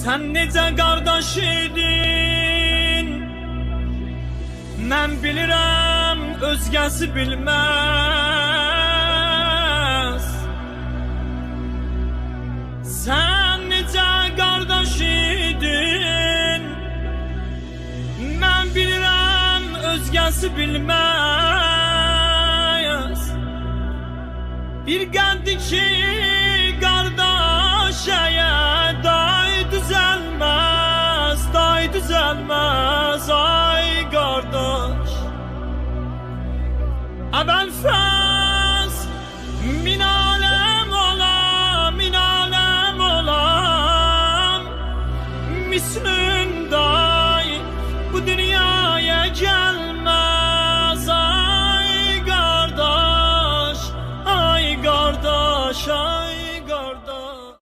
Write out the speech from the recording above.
Sen necə qardaş idin Mən bilirəm özgəsi bilməz Sən necə qardaş idin Mən bilirəm özgəsi bilməz Bir qəndi ki day düzəlməz ay qardaş. Əvvəl fəz min aləm olam, min aləm olam. Mislün day bu dünyaya gelmez